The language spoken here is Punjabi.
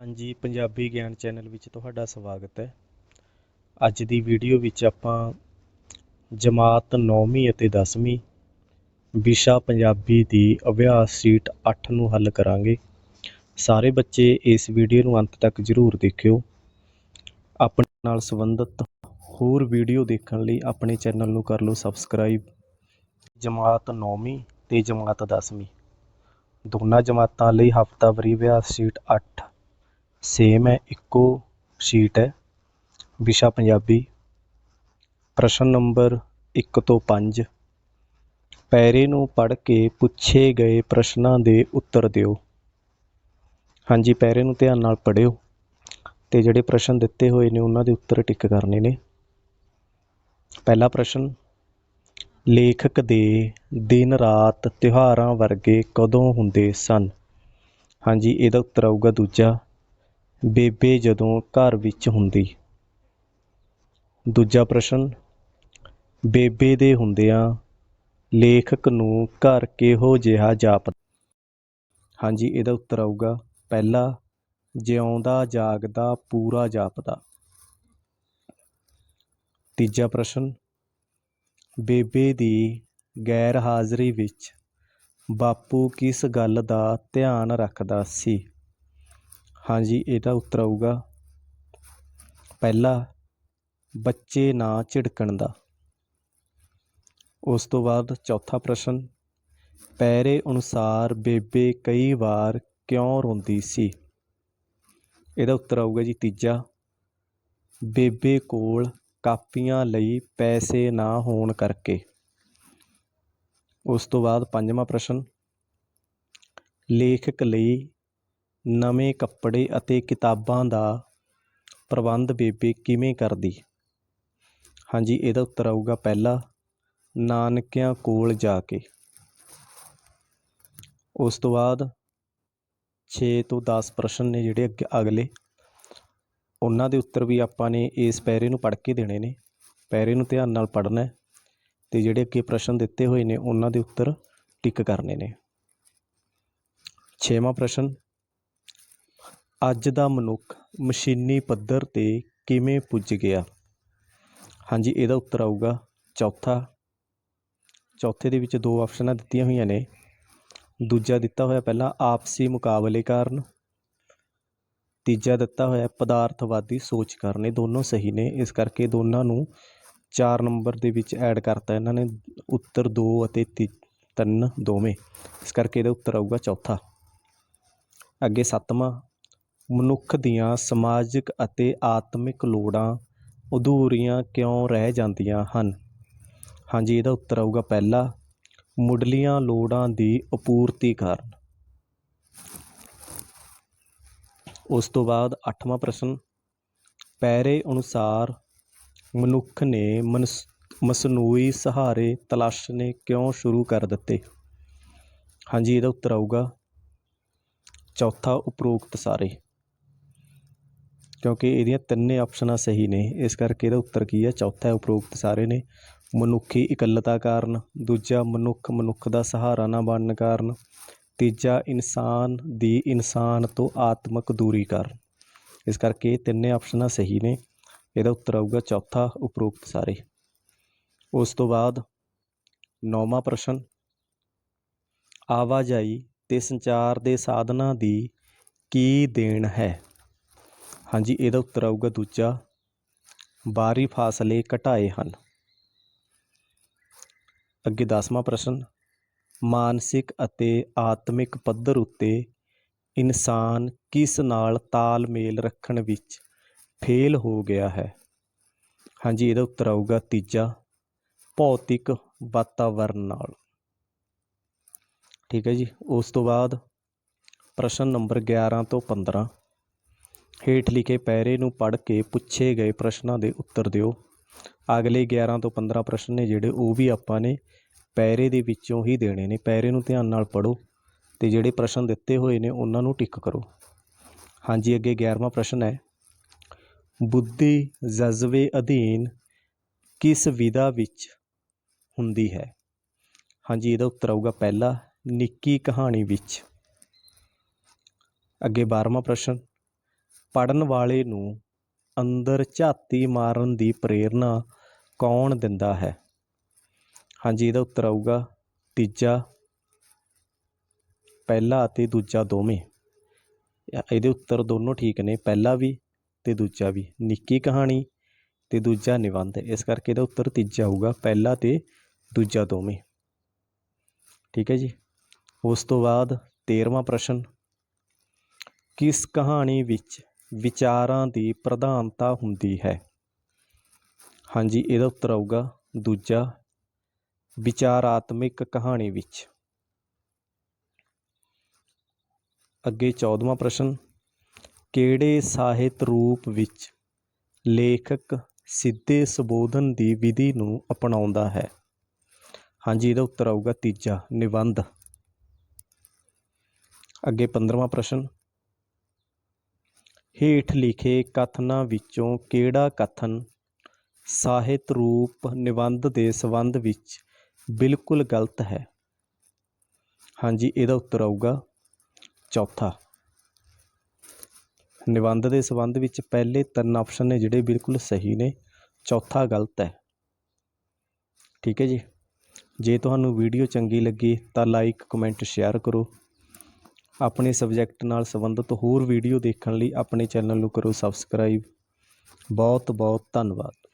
ਹਾਂਜੀ, ਪੰਜਾਬੀ ਗਿਆਨ ਚੈਨਲ ਵਿੱਚ ਤੁਹਾਡਾ ਸਵਾਗਤ ਹੈ। ਅੱਜ ਦੀ ਵੀਡੀਓ ਵਿੱਚ ਆਪਾਂ ਜਮਾਤ 9ਵੀਂ ਅਤੇ 10ਵੀਂ ਵਿਸ਼ਾ ਪੰਜਾਬੀ ਦੀ ਅਭਿਆਸ ਸ਼ੀਟ 8 ਨੂੰ ਹੱਲ ਕਰਾਂਗੇ। ਸਾਰੇ ਬੱਚੇ ਇਸ ਵੀਡੀਓ ਨੂੰ ਅੰਤ ਤੱਕ ਜ਼ਰੂਰ ਦੇਖਿਓ। ਆਪਣੇ ਨਾਲ ਸੰਬੰਧਿਤ ਹੋਰ ਵੀਡੀਓ ਦੇਖਣ ਲਈ ਆਪਣੇ ਚੈਨਲ ਨੂੰ ਕਰ ਲਓ ਸਬਸਕ੍ਰਾਈਬ। ਜਮਾਤ 9ਵੀਂ ਤੇ ਜਮਾਤ 10ਵੀਂ ਦੋਨਾਂ ਜਮਾਤਾਂ ਲਈ ਹਫ਼ਤਾਵਾਰੀ ਅਭਿਆਸ ਸ਼ੀਟ 8 ਸੇਮ ਹੈ, ਇੱਕੋ ਸ਼ੀਟ ਹੈ। ਵਿਸ਼ਾ ਪੰਜਾਬੀ। ਪ੍ਰਸ਼ਨ ਨੰਬਰ 1 ਤੋਂ 5 ਪੈਰੇ ਨੂੰ ਪੜ੍ਹ ਕੇ ਪੁੱਛੇ ਗਏ ਪ੍ਰਸ਼ਨਾਂ ਦੇ ਉੱਤਰ ਦਿਓ। ਹਾਂਜੀ, ਪੈਰੇ ਨੂੰ ਧਿਆਨ ਨਾਲ ਪੜ੍ਹਿਓ। ਤੇ ਜਿਹੜੇ ਪ੍ਰਸ਼ਨ ਦਿੱਤੇ ਹੋਏ ਨੇ, ਉਹਨਾਂ ਦੇ ਉੱਤਰ ਟਿਕ ਕਰਨੇ ਨੇ। ਪਹਿਲਾ ਪ੍ਰਸ਼ਨ, ਲੇਖਕ ਦੇ ਦਿਨ ਰਾਤ ਤਿਉਹਾਰਾਂ ਵਰਗੇ ਕਦੋਂ ਹੁੰਦੇ ਸਨ? ਹਾਂਜੀ, ਇਹਦਾ ਉੱਤਰ ਆਊਗਾ ਦੂਜਾ। ਬੇਬੇ ਜਦੋਂ ਘਰ ਵਿੱਚ ਹੁੰਦੀ। ਦੂਜਾ ਪ੍ਰਸ਼ਨ, ਬੇਬੇ ਦੇ ਹੁੰਦਿਆਂ ਲੇਖਕ ਨੂੰ ਘਰ ਕਿਹੋ ਜਿਹਾ ਜਾਪਦਾ? ਹਾਂਜੀ, ਇਹਦਾ ਉੱਤਰ ਆਊਗਾ, ਪਹਿਲਾ, ਜਿਉਂਦਾ ਜਾਗਦਾ ਪੂਰਾ ਜਾਪਦਾ। ਤੀਜਾ ਪ੍ਰਸ਼ਨ, ਬੇਬੇ ਦੀ ਗੈਰ ਹਾਜ਼ਰੀ ਵਿੱਚ ਬਾਪੂ ਕਿਸ ਗੱਲ ਦਾ ਧਿਆਨ ਰੱਖਦਾ ਸੀ? ਹਾਂਜੀ ਇਹਦਾ ਉੱਤਰ ਆਊਗਾ। ਪਹਿਲਾ, ਬੱਚੇ ਨਾ ਝਿੜਕਣ ਦਾ। ਉਸ ਤੋਂ ਬਾਅਦ ਚੌਥਾ ਪ੍ਰਸ਼ਨ ਪੈਰੇ ਅਨੁਸਾਰ ਬੇਬੇ ਕਈ ਵਾਰ ਕਿਉਂ ਰੋਂਦੀ ਸੀ? ਇਹਦਾ ਉੱਤਰ ਆਊਗਾ ਜੀ ਤੀਜਾ, ਬੇਬੇ ਕੋਲ ਕਾਪੀਆਂ ਲਈ ਪੈਸੇ ਨਾ ਹੋਣ ਕਰਕੇ। ਉਸ ਤੋਂ ਬਾਅਦ ਪੰਜਵਾਂ ਪ੍ਰਸ਼ਨ, ਲੇਖਕ ਲਈ ਨਵੇਂ ਕੱਪੜੇ ਅਤੇ ਕਿਤਾਬਾਂ ਦਾ ਪ੍ਰਬੰਧ ਬੇਬੇ ਕਿਵੇਂ ਕਰਦੀ? ਹਾਂਜੀ, ਇਹਦਾ ਉੱਤਰ ਆਊਗਾ ਪਹਿਲਾ, ਨਾਨਕਿਆਂ ਕੋਲ ਜਾ ਕੇ। ਉਸ ਤੋਂ ਬਾਅਦ 6 ਤੋਂ 10 ਪ੍ਰਸ਼ਨ ਨੇ ਜਿਹੜੇ ਅੱਗੇ ਅਗਲੇ। ਉਹਨਾਂ ਦੇ ਉੱਤਰ ਵੀ ਆਪਾਂ ਨੇ ਇਸ ਪੈਰੇ ਨੂੰ ਪੜ੍ਹ ਕੇ ਦੇਣੇ ਨੇ। ਪੈਰੇ ਨੂੰ ਧਿਆਨ ਨਾਲ ਪੜ੍ਹਨਾ ਹੈ ਤੇ ਜਿਹੜੇ ਅੱਗੇ ਪ੍ਰਸ਼ਨ ਦਿੱਤੇ ਹੋਏ ਨੇ, ਉਹਨਾਂ ਦੇ ਉੱਤਰ ਟਿਕ ਕਰਨੇ ਨੇ। ਛੇਵਾਂ ਪ੍ਰਸ਼ਨ ਅੱਜ ਦਾ ਮਨੁੱਖ ਮਸ਼ੀਨੀ ਪੱਧਰ ਤੇ ਕਿਵੇਂ ਪੁੱਜ ਗਿਆ? ਹਾਂਜੀ, ਇਹਦਾ ਉੱਤਰ ਆਊਗਾ ਚੌਥਾ। ਚੌਥੇ ਦੇ ਵਿੱਚ ਦੋ ਆਪਸ਼ਨਾਂ ਦਿੱਤੀਆਂ ਹੋਈਆਂ ਨੇ। ਦੂਜਾ ਦਿੱਤਾ ਹੋਇਆ ਪਹਿਲਾਂ ਆਪਸੀ ਮੁਕਾਬਲੇ ਕਾਰਨ। ਤੀਜਾ ਦਿੱਤਾ ਹੋਇਆ ਪਦਾਰਥਵਾਦੀ ਸੋਚ ਕਾਰਨ। ਇਹ ਦੋਨੋਂ ਸਹੀ ਨੇ। ਇਸ ਕਰਕੇ ਦੋਨਾਂ ਨੂੰ 4 ਨੰਬਰ ਦੇ ਵਿੱਚ ਐਡ ਕਰਤਾ ਇਹਨਾਂ ਨੇ। ਉੱਤਰ 2 ਅਤੇ 3 ਦੋਵੇਂ। ਇਸ ਕਰਕੇ ਇਹਦਾ ਉੱਤਰ ਆਊਗਾ ਚੌਥਾ। ਅੱਗੇ ਸੱਤਵਾਂ ਮਨੁੱਖ ਦੀਆਂ ਸਮਾਜਿਕ ਅਤੇ ਆਤਮਿਕ ਲੋੜਾਂ ਅਧੂਰੀਆਂ ਕਿਉਂ ਰਹਿ ਜਾਂਦੀਆਂ ਹਨ? ਹਾਂਜੀ, ਇਹਦਾ ਉੱਤਰ ਆਊਗਾ ਪਹਿਲਾ, ਮੁੱਢਲੀਆਂ ਲੋੜਾਂ ਦੀ ਅਪੂਰਤੀ ਕਾਰਨ। ਉਸ ਤੋਂ ਬਾਅਦ 8ਵਾਂ ਪ੍ਰਸ਼ਨ ਪੈਰੇ ਅਨੁਸਾਰ ਮਨੁੱਖ ਨੇ ਮਨਸ, ਮਸਨੂਈ ਸਹਾਰੇ ਤਲਾਸ਼ਣੇ ਕਿਉਂ ਸ਼ੁਰੂ ਕਰ ਦਿੱਤੇ? ਹਾਂਜੀ, ਇਹਦਾ ਉੱਤਰ ਆਊਗਾ। ਚੌਥਾ ਉਪਰੋਕਤ ਸਾਰੇ। ਕਿਉਂਕਿ ਇਹਦੀਆਂ ਤਿੰਨੇ ਆਪਸ਼ਨਾਂ ਸਹੀ ਨੇ। ਇਸ ਕਰਕੇ ਇਹਦਾ ਉੱਤਰ ਕੀ ਹੈ? ਚੌਥਾ ਹੈ, ਉਪਰੋਕਤ ਸਾਰੇ ਨੇ। ਮਨੁੱਖੀ ਇਕੱਲਤਾ ਕਾਰਨ। ਦੂਜਾ, ਮਨੁੱਖ ਮਨੁੱਖ ਦਾ ਸਹਾਰਾ ਨਾ ਬਣਨ ਕਾਰਨ। ਤੀਜਾ, ਇਨਸਾਨ ਦੀ ਇਨਸਾਨ ਤੋਂ ਆਤਮਿਕ ਦੂਰੀ ਕਾਰਨ। ਇਸ ਕਰਕੇ ਇਹ ਤਿੰਨੇ ਆਪਸ਼ਨਾਂ ਸਹੀ ਨੇ। ਇਹਦਾ ਉੱਤਰ ਆਊਗਾ ਚੌਥਾ, ਉਪਰੋਕਤ ਸਾਰੇ। ਉਸ ਤੋਂ ਬਾਅਦ ਨੌਵਾਂ ਪ੍ਰਸ਼ਨ। ਆਵਾਜਾਈ ਤੇ ਸੰਚਾਰ ਦੇ ਸਾਧਨਾਂ ਦੀ ਕੀ ਦੇਣ ਹੈ? ਹਾਂਜੀ, ਇਹਦਾ ਉੱਤਰ ਆਊਗਾ ਦੂਜਾ। ਬਾਹਰੀ ਫਾਸਲੇ ਘਟਾਏ ਹਨ। ਅੱਗੇ 10ਵਾਂ ਪ੍ਰਸ਼ਨ। ਮਾਨਸਿਕ ਅਤੇ ਆਤਮਿਕ ਪੱਧਰ ਉੱਤੇ ਇਨਸਾਨ ਕਿਸ ਨਾਲ ਤਾਲਮੇਲ ਰੱਖਣ ਵਿੱਚ ਫੇਲ ਹੋ ਗਿਆ ਹੈ? ਹਾਂਜੀ, ਇਹਦਾ ਉੱਤਰ ਆਊਗਾ ਤੀਜਾ। ਭੌਤਿਕ ਵਾਤਾਵਰਣ ਨਾਲ। ਠੀਕ ਹੈ ਜੀ। ਉਸ ਤੋਂ ਬਾਅਦ ਪ੍ਰਸ਼ਨ ਨੰਬਰ 11 ਤੋਂ 15 ਹੇਠ ਲਿਖੇ ਪੈਰੇ ਨੂੰ ਪੜ੍ਹ ਕੇ ਪੁੱਛੇ ਗਏ ਪ੍ਰਸ਼ਨਾਂ ਦੇ ਉੱਤਰ ਦਿਓ। ਅਗਲੇ 11 ਤੋਂ 15 ਪ੍ਰਸ਼ਨ ਨੇ ਜਿਹੜੇ ਉਹ ਵੀ ਆਪਾਂ ਨੇ ਪੈਰੇ ਦੇ ਵਿੱਚੋਂ ਹੀ ਦੇਣੇ ਨੇ। ਪੈਰੇ ਨੂੰ ਧਿਆਨ ਨਾਲ ਪੜ੍ਹੋ ਅਤੇ ਜਿਹੜੇ ਪ੍ਰਸ਼ਨ ਦਿੱਤੇ ਹੋਏ ਨੇ ਉਹਨਾਂ ਨੂੰ ਟਿਕ ਕਰੋ। ਹਾਂਜੀ, ਅੱਗੇ 11ਵਾਂ ਪ੍ਰਸ਼ਨ ਹੈ। ਬੁੱਧੀ ਜਜ਼ਬੇ ਅਧੀਨ ਕਿਸ ਵਿਧਾ ਵਿੱਚ ਹੁੰਦੀ ਹੈ? ਹਾਂਜੀ, ਇਹਦਾ ਉੱਤਰ ਆਊਗਾ ਪਹਿਲਾ, ਨਿੱਕੀ ਕਹਾਣੀ ਵਿੱਚ। ਅੱਗੇ 12ਵਾਂ ਪ੍ਰਸ਼ਨ। ਪੜ੍ਹਨ ਵਾਲੇ ਨੂੰ ਅੰਦਰ ਝਾਤੀ ਮਾਰਨ ਦੀ ਪ੍ਰੇਰਨਾ ਕੌਣ ਦਿੰਦਾ ਹੈ? ਹਾਂਜੀ, ਇਹਦਾ ਉੱਤਰ ਆਊਗਾ ਤੀਜਾ, ਪਹਿਲਾ ਅਤੇ ਦੂਜਾ ਦੋਵੇਂ। ਇਹਦੇ ਉੱਤਰ ਦੋਨੋਂ ਠੀਕ ਨੇ, ਪਹਿਲਾ ਵੀ ਤੇ ਦੂਜਾ ਵੀ। ਨਿੱਕੀ ਕਹਾਣੀ ਤੇ ਦੂਜਾ ਨਿਬੰਧ, ਇਸ ਕਰਕੇ ਇਹਦਾ ਉੱਤਰ ਤੀਜਾ ਆਊਗਾ, ਪਹਿਲਾ ਤੇ ਦੂਜਾ ਦੋਵੇਂ। ਠੀਕ ਹੈ ਜੀ? ਉਸ ਤੋਂ ਬਾਅਦ 13ਵਾਂ ਪ੍ਰਸ਼ਨ। ਕਿਸ ਕਹਾਣੀ ਵਿੱਚ ਵਿਚਾਰਾਂ ਦੀ ਪ੍ਰਧਾਨਤਾ ਹੁੰਦੀ ਹੈ। ਹਾਂਜੀ, ਇਹਦਾ ਉੱਤਰ ਆਊਗਾ ਦੂਜਾ, ਵਿਚਾਰਾਤਮਿਕ ਕਹਾਣੀ ਵਿੱਚ। ਅੱਗੇ 14ਵਾਂ ਪ੍ਰਸ਼ਨ, ਕਿਹੜੇ ਸਾਹਿਤ ਰੂਪ ਵਿੱਚ ਲੇਖਕ ਸਿੱਧੇ ਸੰਬੋਧਨ ਦੀ ਵਿਧੀ ਨੂੰ ਅਪਣਾਉਂਦਾ ਹੈ? ਹਾਂਜੀ, ਇਹਦਾ ਉੱਤਰ ਆਊਗਾ ਤੀਜਾ, ਨਿਬੰਧ। ਅੱਗੇ 15ਵਾਂ ਪ੍ਰਸ਼ਨ ਹੇਠ ਲਿਖੇ ਕਥਨਾਂ ਵਿੱਚੋਂ ਕਿਹੜਾ ਕਥਨ ਸਾਹਿਤ ਰੂਪ ਨਿਬੰਧ ਦੇ ਸੰਬੰਧ ਵਿੱਚ ਬਿਲਕੁਲ ਗਲਤ ਹੈ? ਹਾਂਜੀ, ਇਹਦਾ ਉੱਤਰ ਆਊਗਾ ਚੌਥਾ। ਨਿਬੰਧ ਦੇ ਸੰਬੰਧ ਵਿੱਚ ਪਹਿਲੇ ਤਿੰਨ ਆਪਸ਼ਨ ਨੇ ਜਿਹੜੇ ਬਿਲਕੁਲ ਸਹੀ ਨੇ, ਚੌਥਾ ਗਲਤ ਹੈ। ਠੀਕ ਹੈ ਜੀ? ਜੇ ਤੁਹਾਨੂੰ ਵੀਡੀਓ ਚੰਗੀ ਲੱਗੀ ਤਾਂ ਲਾਈਕ ਕਮੈਂਟ ਸ਼ੇਅਰ ਕਰੋ। ਆਪਣੇ ਸਬਜੈਕਟ ਨਾਲ ਸੰਬੰਧਿਤ ਹੋਰ ਵੀਡੀਓ ਦੇਖਣ ਲਈ ਆਪਣੇ ਚੈਨਲ ਨੂੰ ਕਰੋ ਸਬਸਕ੍ਰਾਈਬ। ਬਹੁਤ ਬਹੁਤ ਧੰਨਵਾਦ।